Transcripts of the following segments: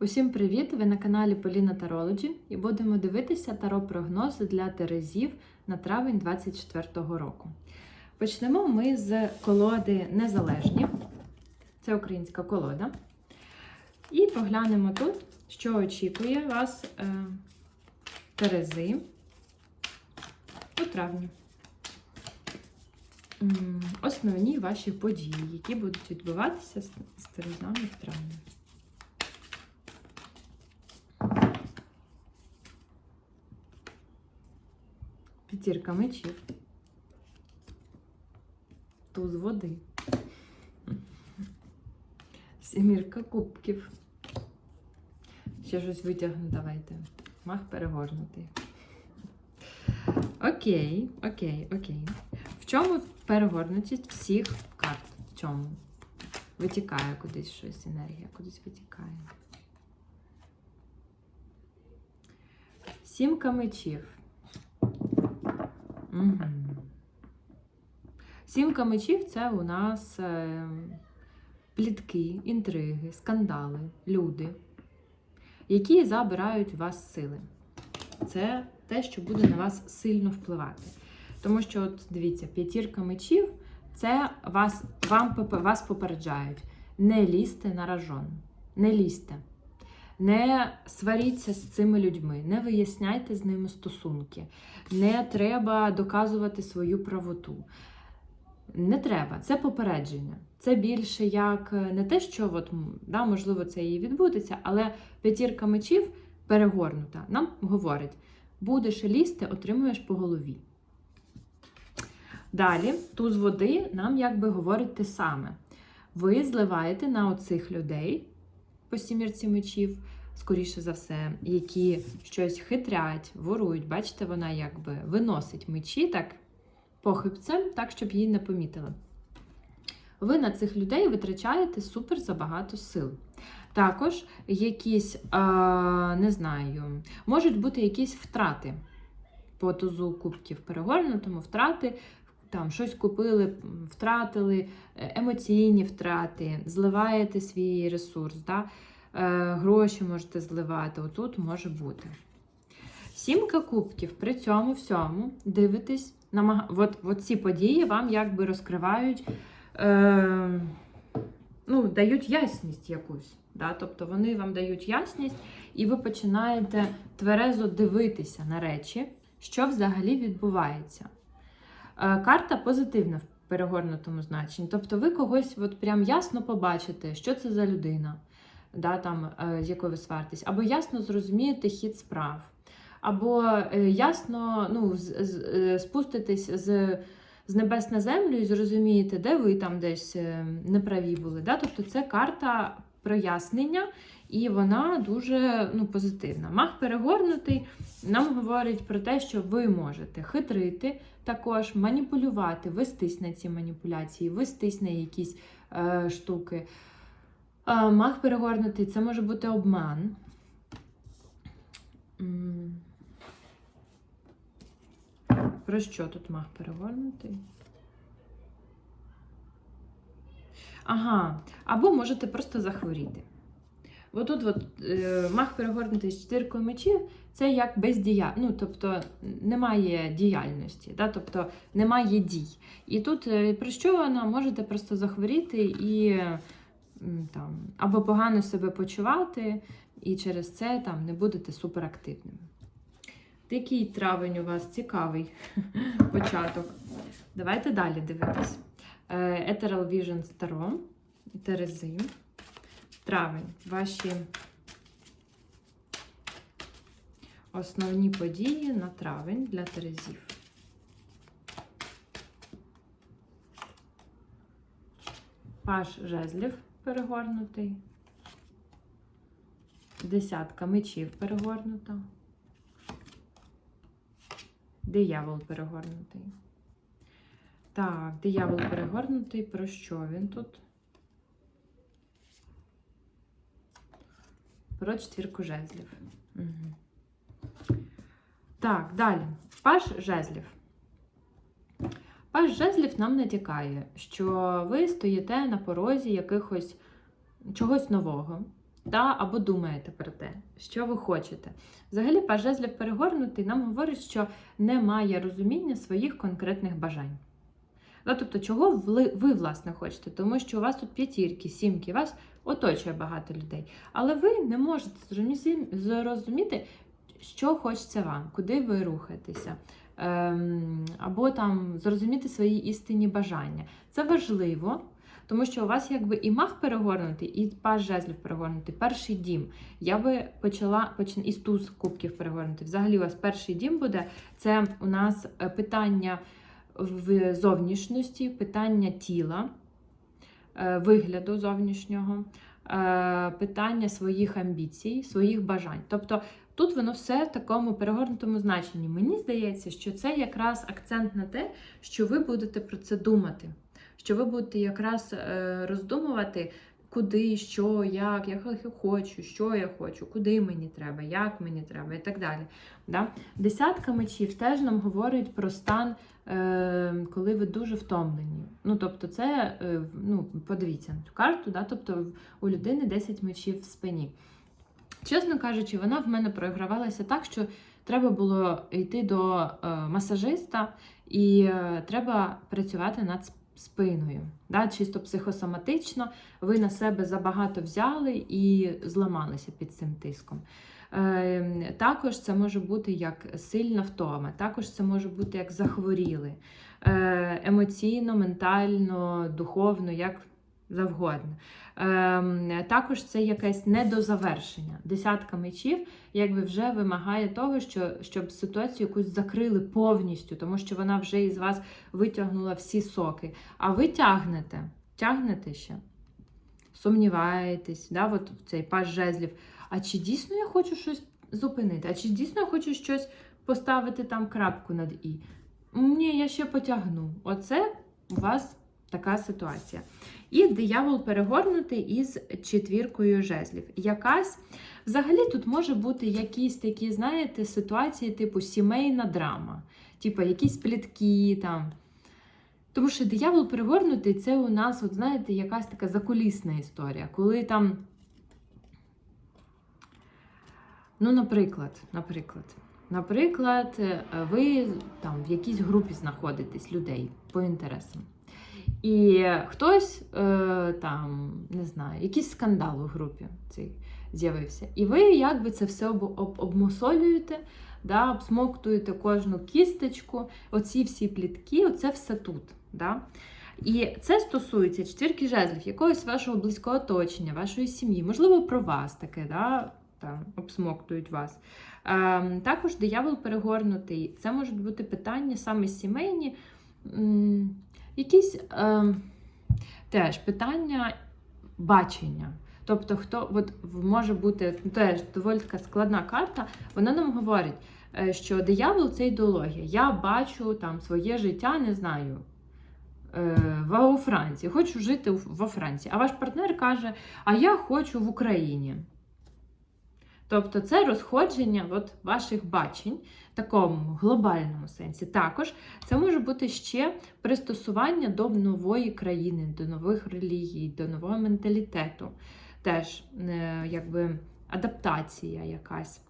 Усім привіт! Ви на каналі Поліна Тарологі і будемо дивитися таро прогнози для Терезів на травень 2024 року. Почнемо ми з колоди Незалежні. Це українська колода. І поглянемо тут, що очікує вас е, Терези у травні. Основні ваші події, які будуть відбуватися з Терезами в травні. П'ятірка мечів. Туз води. Сімірка кубків. Ще щось витягну, давайте. Мах перегорнутий. Окей, окей, окей. В чому перегорнутість всіх карт? В чому? Витікає кудись щось, енергія кудись витікає. Сімка мечів. Угу. Сімка мечів це у нас е, плітки, інтриги, скандали, люди, які забирають у вас сили. Це те, що буде на вас сильно впливати. Тому що, от дивіться, п'ятірка мечів це вас, вам, вас попереджають. Не лізьте на ражон. Не лізьте. Не сваріться з цими людьми, не виясняйте з ними стосунки. Не треба доказувати свою правоту. Не треба, це попередження. Це більше як е, не те, що от, да, можливо це і відбудеться, але п'ятірка мечів перегорнута. Нам говорить: будеш лізти, отримуєш по голові. Далі, туз води нам якби говорить те саме. Ви зливаєте на оцих людей по сімірці мечів, скоріше за все, які щось хитрять, ворують. Бачите, вона якби виносить мечі так похибцем, так, щоб її не помітили. Ви на цих людей витрачаєте супер забагато сил. Також якісь, а, не знаю, можуть бути якісь втрати по тузу кубків перегорнутому, втрати, там щось купили, втратили, е, емоційні втрати, зливаєте свій ресурс, да? Е, гроші можете зливати, отут може бути. Сімка кубків при цьому всьому дивитесь, намаг... от, от ці події вам якби розкривають, е... ну, дають ясність якусь. Да? Тобто вони вам дають ясність, і ви починаєте тверезо дивитися на речі, що взагалі відбувається. Е, Карта позитивна в перегорнутому значенні. Тобто ви когось от прям ясно побачите, що це за людина, да, там, е, з якою ви сваритесь, або ясно зрозумієте хід справ, або е, ясно ну, е, з, з небес на землю і зрозумієте, де ви там десь неправі були. Да? Тобто це карта прояснення, і вона дуже ну, позитивна. Мах перегорнутий нам говорить про те, що ви можете хитрити, також маніпулювати, вестись на ці маніпуляції, вестись на якісь е, штуки. Е, мах перегорнутий це може бути обман. Про що тут мах перегорнутий? Ага, або можете просто захворіти. Отут от, е, мах перегорнутий з чотиркою мечів це як бездія... ну, тобто немає діяльності, да? тобто немає дій. І тут е, про що вона можете просто захворіти і там, або погано себе почувати, і через це там не будете суперактивними. Такий травень у вас цікавий початок. Давайте далі дивитись. Е, Ethereal Vision Tarot, Терези. Травень. Ваші основні події на травень для Терезів. Паш жезлів перегорнутий. Десятка мечів перегорнута. Диявол перегорнутий. Так, диявол перегорнутий. Про що він тут? Про четвірку жезлів. Угу. Так, далі. Паш жезлів. Паш жезлів нам натякає, що ви стоїте на порозі якихось чогось нового. та, або думаєте про те, що ви хочете. Взагалі, паж жезлів перегорнутий нам говорить, що немає розуміння своїх конкретних бажань. Да, тобто, чого ви, ви, власне, хочете? Тому що у вас тут п'ятірки, сімки, вас оточує багато людей. Але ви не можете зрозуміти, що хочеться вам, куди ви рухаєтеся. Ем, або там зрозуміти свої істинні бажання. Це важливо, тому що у вас якби і мах перегорнутий, і паж жезлів перегорнутий, перший дім. Я би почала поч... із туз кубків перегорнути. Взагалі, у вас перший дім буде це у нас е, питання в зовнішності, питання тіла, е, вигляду зовнішнього, е, питання своїх амбіцій, своїх бажань. Тобто тут воно все в такому перегорнутому значенні. Мені здається, що це якраз акцент на те, що ви будете про це думати, що ви будете якраз е, роздумувати. Куди, що, як, я хочу, що я хочу, куди мені треба, як мені треба і так далі. Да? Десятка мечів теж нам говорить про стан, е, коли ви дуже втомлені. Ну, тобто, це, е, ну, подивіться на цю карту, да? тобто у людини 10 мечів в спині. Чесно кажучи, вона в мене програвалася так, що треба було йти до е, масажиста і е, треба працювати над спиною. Да? Чисто психосоматично, ви на себе забагато взяли і зламалися під цим тиском. Е, Також це може бути як сильна втома, також це може бути як захворіли, емоційно, ментально, духовно, як завгодно. Ем, Також це якесь недозавершення. Десятка мечів якби вже вимагає того, що, щоб ситуацію якусь закрили повністю, тому що вона вже із вас витягнула всі соки. А ви тягнете, тягнете ще, сумніваєтесь, да, от цей паж жезлів. А чи дійсно я хочу щось зупинити? А чи дійсно я хочу щось поставити там крапку над і? Ні, я ще потягну. Оце у вас така ситуація. І диявол перегорнутий із четвіркою жезлів. Якась взагалі тут може бути якісь такі, знаєте, ситуації, типу сімейна драма, типу якісь плітки там. Тому що диявол перегорнутий це у нас, от знаєте, якась така закулісна історія, коли там. Ну, наприклад, наприклад, наприклад, е, ви там в якійсь групі знаходитесь людей по інтересам. І хтось е, там, не знаю, якийсь скандал у групі цей з'явився. І ви якби це все об, об, обмусолюєте, да, обсмоктуєте кожну кісточку, оці всі плітки, оце все тут. Да? І це стосується четвірки жезлів, якогось вашого близького оточення, вашої сім'ї, можливо, про вас таке, да? там, обсмоктують вас. Е, також диявол перегорнутий. Це можуть бути питання саме сімейні. Якісь е, теж питання бачення. Тобто, хто от може бути теж доволі така складна карта, вона нам говорить, е, що диявол це ідеологія. Я бачу там своє життя, не знаю. е, У Франції, хочу жити во Франції. А ваш партнер каже: А я хочу в Україні. Тобто це розходження от ваших бачень в такому глобальному сенсі. Також це може бути ще пристосування до нової країни, до нових релігій, до нового менталітету. Теж е, якби адаптація якась.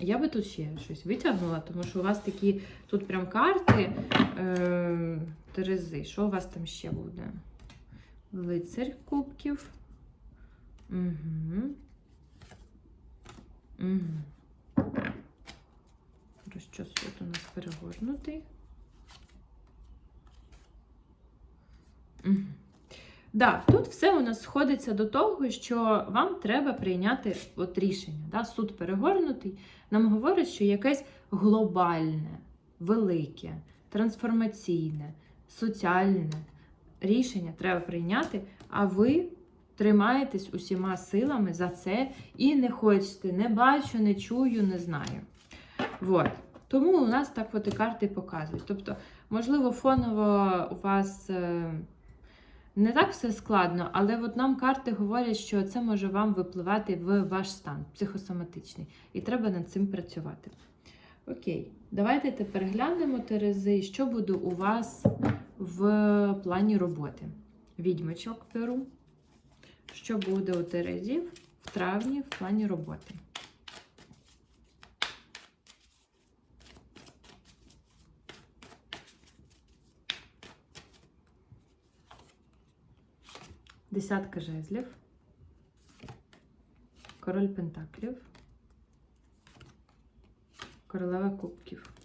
Я би тут ще щось витягнула, тому що у вас такі тут прям карти е, Терези. Що у вас там ще буде? Лицарь кубків. Угу. Угу. Розчосує у нас перегорнутий. Угу. Да, тут все у нас сходиться до того, що вам треба прийняти от рішення. Да? Суд перегорнутий нам говорить, що якесь глобальне, велике, трансформаційне, соціальне рішення треба прийняти, а ви тримаєтесь усіма силами за це і не хочете, не бачу, не чую, не знаю. Вот. Тому у нас так от і карти показують. Тобто, можливо, фоново у вас е, не так все складно, але от нам карти говорять, що це може вам випливати в ваш стан психосоматичний, і треба над цим працювати. Окей, давайте тепер глянемо, Терези, що буде у вас в плані роботи. Відьмачок беру. Що буде у Терезів в травні в плані роботи. Десятка жезлів, король пентаклів, королева кубків.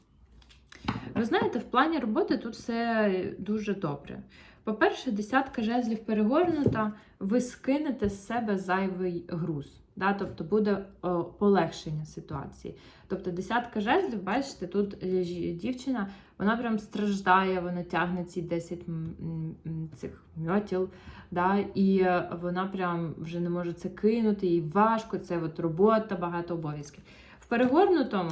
Ви знаєте, в плані роботи тут все дуже добре. По-перше, десятка жезлів перегорнута, ви скинете з себе зайвий груз. Да? Тобто буде о, полегшення ситуації. Тобто десятка жезлів, бачите, тут е, дівчина, вона прям страждає, вона тягне ці 10 м- м- м, цих мьотіл, да? і е, вона прям вже не може це кинути, їй важко, це от робота, багато обов'язків. В перегорнутому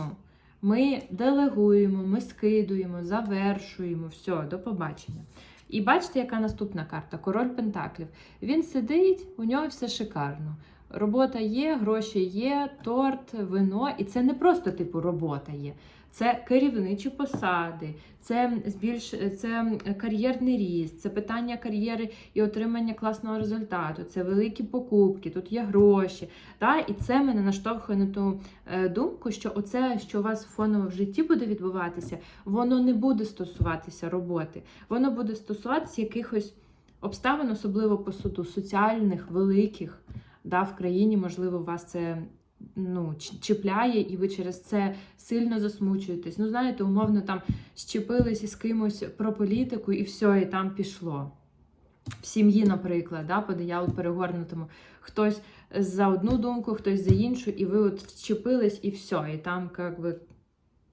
ми делегуємо, ми скидуємо, завершуємо, все, до побачення. І бачите, яка наступна карта? Король Пентаклів. Він сидить, у нього все шикарно. Робота є, гроші є, торт, вино. І це не просто типу робота є. Це керівничі посади, це збільш це кар'єрний ріст, це питання кар'єри і отримання класного результату, це великі покупки, тут є гроші. Та? І це мене наштовхує на ту е, думку, що оце, що у вас фоново в житті буде відбуватися, воно не буде стосуватися роботи, воно буде стосуватися якихось обставин, особливо по суду, соціальних, великих. Да, в країні, можливо, вас це ну, чіпляє, і ви через це сильно засмучуєтесь. Ну, знаєте, умовно там щепились із кимось про політику, і все, і там пішло. В сім'ї, наприклад, да, по дияволу перегорнутому. Хтось за одну думку, хтось за іншу, і ви от вчепились, і все, і там як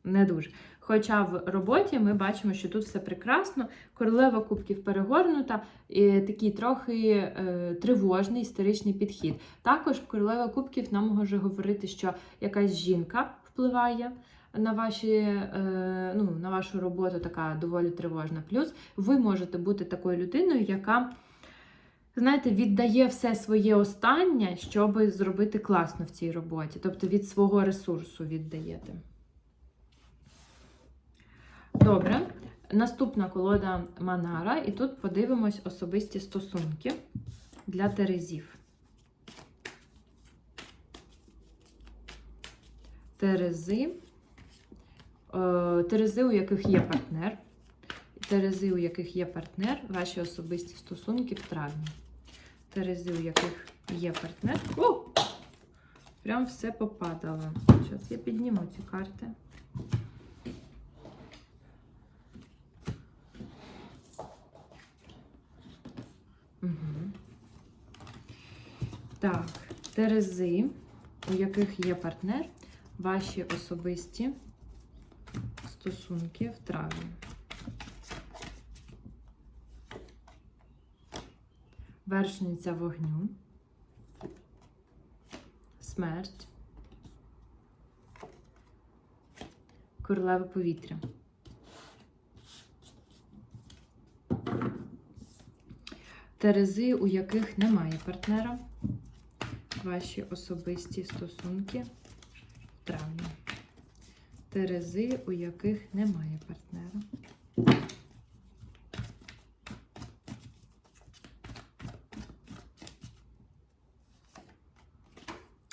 не дуже. Хоча в роботі ми бачимо, що тут все прекрасно, королева кубків перегорнута, і такий трохи е, тривожний історичний підхід. Також королева кубків нам може говорити, що якась жінка впливає на, ваші, е, ну, на вашу роботу, така доволі тривожна. Плюс ви можете бути такою людиною, яка. Знаєте, віддає все своє останнє, щоб зробити класно в цій роботі. Тобто від свого ресурсу віддаєте. Добре. Наступна колода Манара, і тут подивимось особисті стосунки для Терезів. Терези. Е, Терези, у яких є партнер. Терези, у яких є партнер, ваші особисті стосунки в травні. Терези, у яких є партнер. О! Прям все попадало. Зараз я підніму ці карти. Угу. Так, Терези, у яких є партнер, ваші особисті стосунки в травні. Вершниця вогню, смерть, королева повітря. Терези, у яких немає партнера, ваші особисті стосунки в травні. Терези, у яких немає партнера.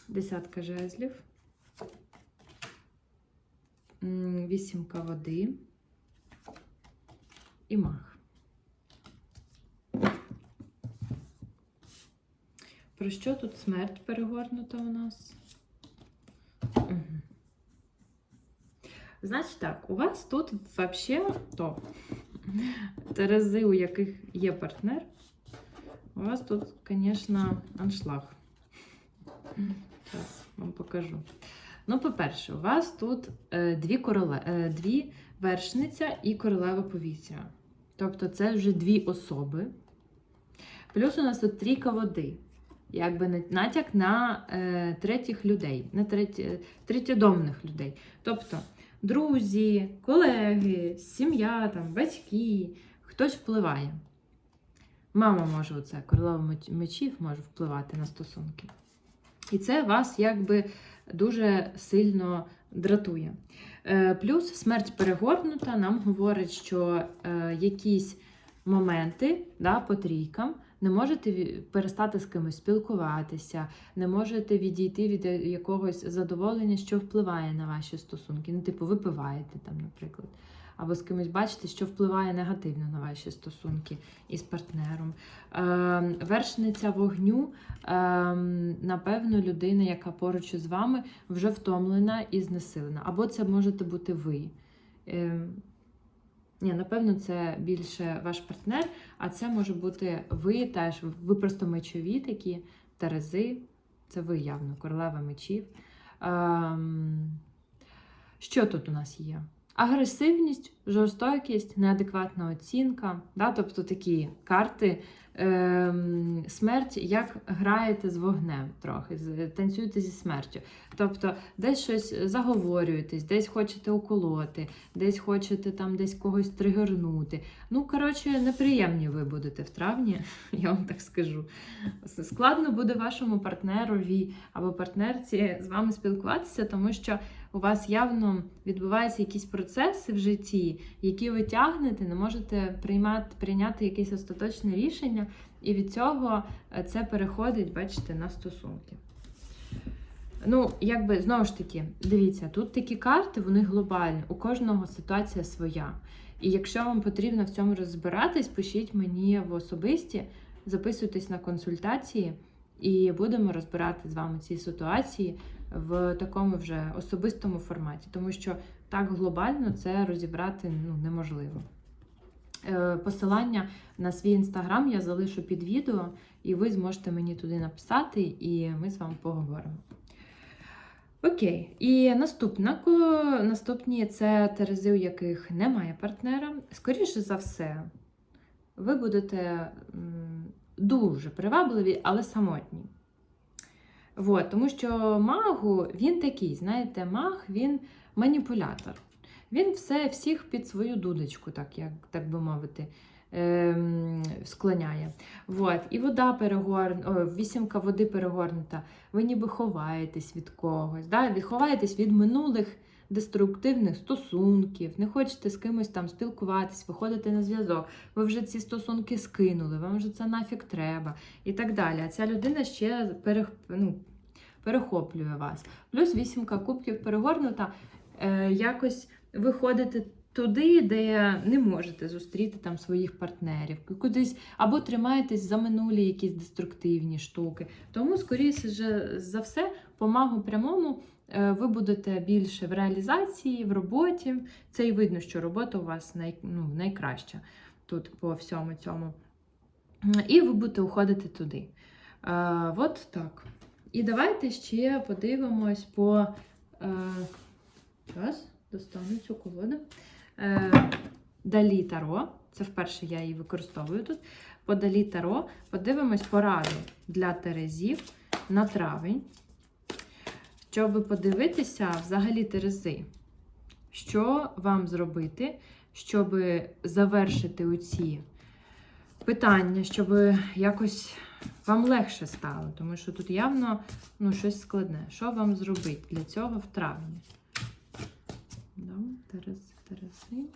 Десятка жезлів. Вісімка води і мах. Про що тут смерть перегорнута у нас? Мгм. Значить так, у вас тут взагалі то Терези, у яких є партнер, у вас тут, звісно, аншлаг. Зараз вам покажу. Ну, по-перше, у вас тут е, дві, короле... е, дві вершниця і королева повітря. Тобто це вже дві особи. Плюс у нас тут трійка води. Якби натяк на е, третіх людей, на треті... третєдомних людей. Тобто друзі, колеги, сім'я, там, батьки, хтось впливає. Мама може, оце, королева мечів може впливати на стосунки. І це вас якби дуже сильно дратує. Е, Плюс смерть перегорнута нам говорить, що е, якісь моменти да, по трійкам не можете перестати з кимось спілкуватися, не можете відійти від е, якогось задоволення, що впливає на ваші стосунки. Ну, типу, випиваєте там, наприклад. Або з кимось бачите, що впливає негативно на ваші стосунки із партнером. Е, вершниця вогню, е, напевно, людина, яка поруч із вами, вже втомлена і знесилена. Або це можете бути ви. Е, ні, напевно, це більше ваш партнер, а це може бути ви теж. Ви просто мечові такі, терези. Це ви явно, королева мечів. Ем, що тут у нас є? Агресивність, жорстокість, неадекватна оцінка. Да? Тобто такі карти. Ем, смерть, як граєте з вогнем трохи, танцюєте зі смертю. Тобто десь щось заговорюєтесь, десь хочете уколоти, десь хочете там десь когось тригернути. Ну, коротше, неприємні ви будете в травні, я вам так скажу. Складно буде вашому партнерові або партнерці з вами спілкуватися, тому що у вас явно відбуваються якісь процеси в житті, які ви тягнете, не можете приймати, прийняти якесь остаточне рішення, і від цього е, це переходить, бачите, на стосунки. Ну, якби знову ж таки, дивіться, тут такі карти, вони глобальні, у кожного ситуація своя. І якщо вам потрібно в цьому розбиратись, пишіть мені в особисті, записуйтесь на консультації, і будемо розбирати з вами ці ситуації в такому вже особистому форматі, тому що так глобально це розібрати ну, неможливо. Е, Посилання на свій інстаграм я залишу під відео, і ви зможете мені туди написати, і ми з вами поговоримо. Окей, і наступна, наступні це терези, у яких немає партнера. Скоріше за все, ви будете дуже привабливі, але самотні. Вот, тому що магу він такий, знаєте, маг він маніпулятор. Він все всіх під свою дудочку, так, як, так би мовити, ем, склоняє. Вот. І вода перегорнута, вісімка води перегорнута. Ви ніби ховаєтесь від когось. Да? Ховаєтесь від минулих деструктивних стосунків, не хочете з кимось там спілкуватись, виходити на зв'язок. Ви вже ці стосунки скинули, вам вже це нафіг треба і так далі. А ця людина ще перех, ну, перехоплює вас. Плюс вісімка кубків перегорнута, е, якось виходите. туди, де не можете зустріти там своїх партнерів, кудись або тримаєтесь за минулі якісь деструктивні штуки. Тому, скоріше за все, по магу прямому ви будете більше в реалізації, в роботі. Це і видно, що робота у вас най, ну, найкраща тут по всьому цьому. І ви будете уходити туди. Е, от так. І давайте ще подивимось по. Е, зараз достану цю колоду. Е, Далі Таро. Це вперше я її використовую тут. По Далі Таро подивимось пораду для Терезів на травень. Щоб подивитися взагалі Терези, що вам зробити, щоб завершити оці питання, щоб якось вам легше стало, тому що тут явно ну, щось складне. Що вам зробити для цього в травні? Да, Терези, Терези.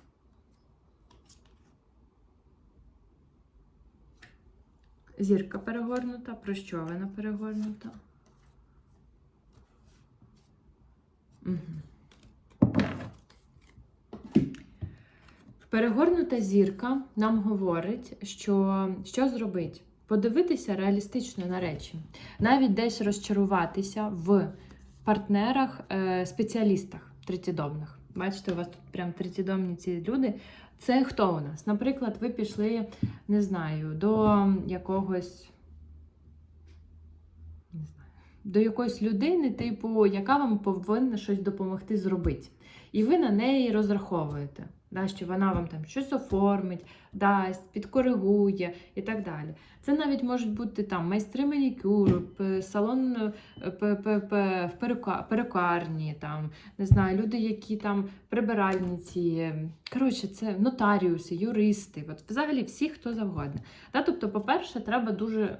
Зірка перегорнута, прощовина перегорнута. Угу. Перегорнута зірка нам говорить, що що зробити? Подивитися реалістично на речі, навіть десь розчаруватися в партнерах, е, спеціалістах третідомних. Бачите, у вас тут прям третідомні ці люди. Це хто у нас? Наприклад, ви пішли, не знаю, до якогось. До якоїсь людини, типу, яка вам повинна щось допомогти зробити. І ви на неї розраховуєте, да, що вона вам там щось оформить, дасть, підкоригує і так далі. Це навіть можуть бути там майстри манікюру, салон е, в перукарні, там, не знаю, люди, які там прибиральниці, коротше, це нотаріуси, юристи, от взагалі всі, хто завгодно. Да, тобто, по-перше, треба дуже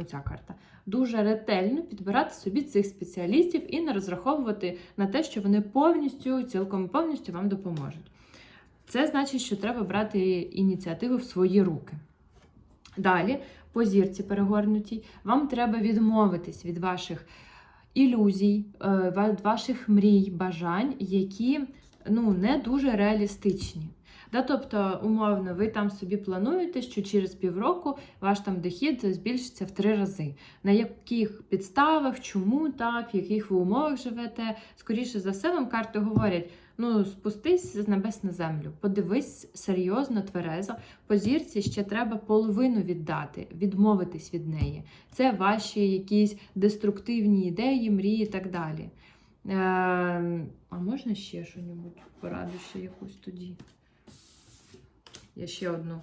оця карта. Дуже ретельно підбирати собі цих спеціалістів і не розраховувати на те, що вони повністю, цілком повністю вам допоможуть. Це значить, що треба брати ініціативу в свої руки. Далі по зірці перегорнутій, вам треба відмовитись від ваших ілюзій, е, від ваших мрій, бажань, які ну, не дуже реалістичні. Да, тобто, умовно, ви там собі плануєте, що через півроку ваш там дохід збільшиться в три рази. На яких підставах, чому так, в яких ви умовах живете? Скоріше за все, вам карти говорять: ну спустись з небес на землю, подивись серйозно, тверезо. По зірці ще треба половину віддати, відмовитись від неї. Це ваші якісь деструктивні ідеї, мрії і так далі. Е, а можна ще щось пораду ще якусь тоді? Я ще одну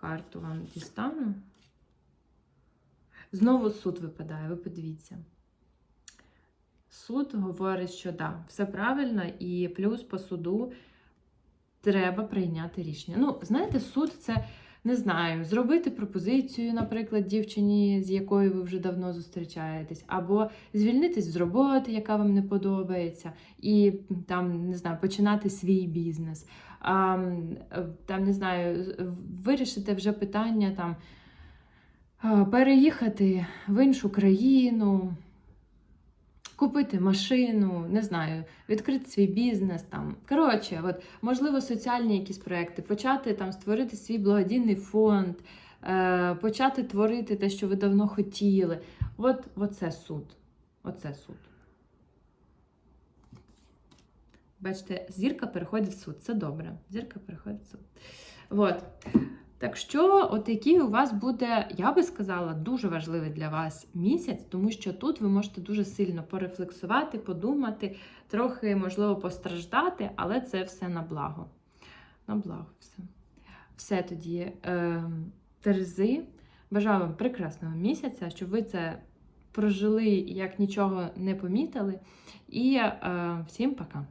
карту вам дістану. Знову суд випадає, ви подивіться. Суд говорить, що да, все правильно, і плюс по суду треба прийняти рішення. Ну, знаєте, суд це не знаю, зробити пропозицію, наприклад, дівчині, з якою ви вже давно зустрічаєтесь, або звільнитись з роботи, яка вам не подобається, і там не знаю, починати свій бізнес. А, там не знаю, вирішити вже питання там переїхати в іншу країну. Купити машину, не знаю, відкрити свій бізнес там. Коротше, от, можливо, соціальні якісь проекти, почати там створити свій благодійний фонд, е, почати творити те, що ви давно хотіли. От, Оце суд. Оце суд. Бачите, зірка переходить в суд. Це добре. Зірка переходить в суд. От. Так що, от який у вас буде, я би сказала, дуже важливий для вас місяць, тому що тут ви можете дуже сильно порефлексувати, подумати, трохи, можливо, постраждати, але це все на благо. На благо все. Все тоді, е, Терези. Бажаю вам прекрасного місяця, щоб ви це прожили як нічого не помітили. І е, всім пока!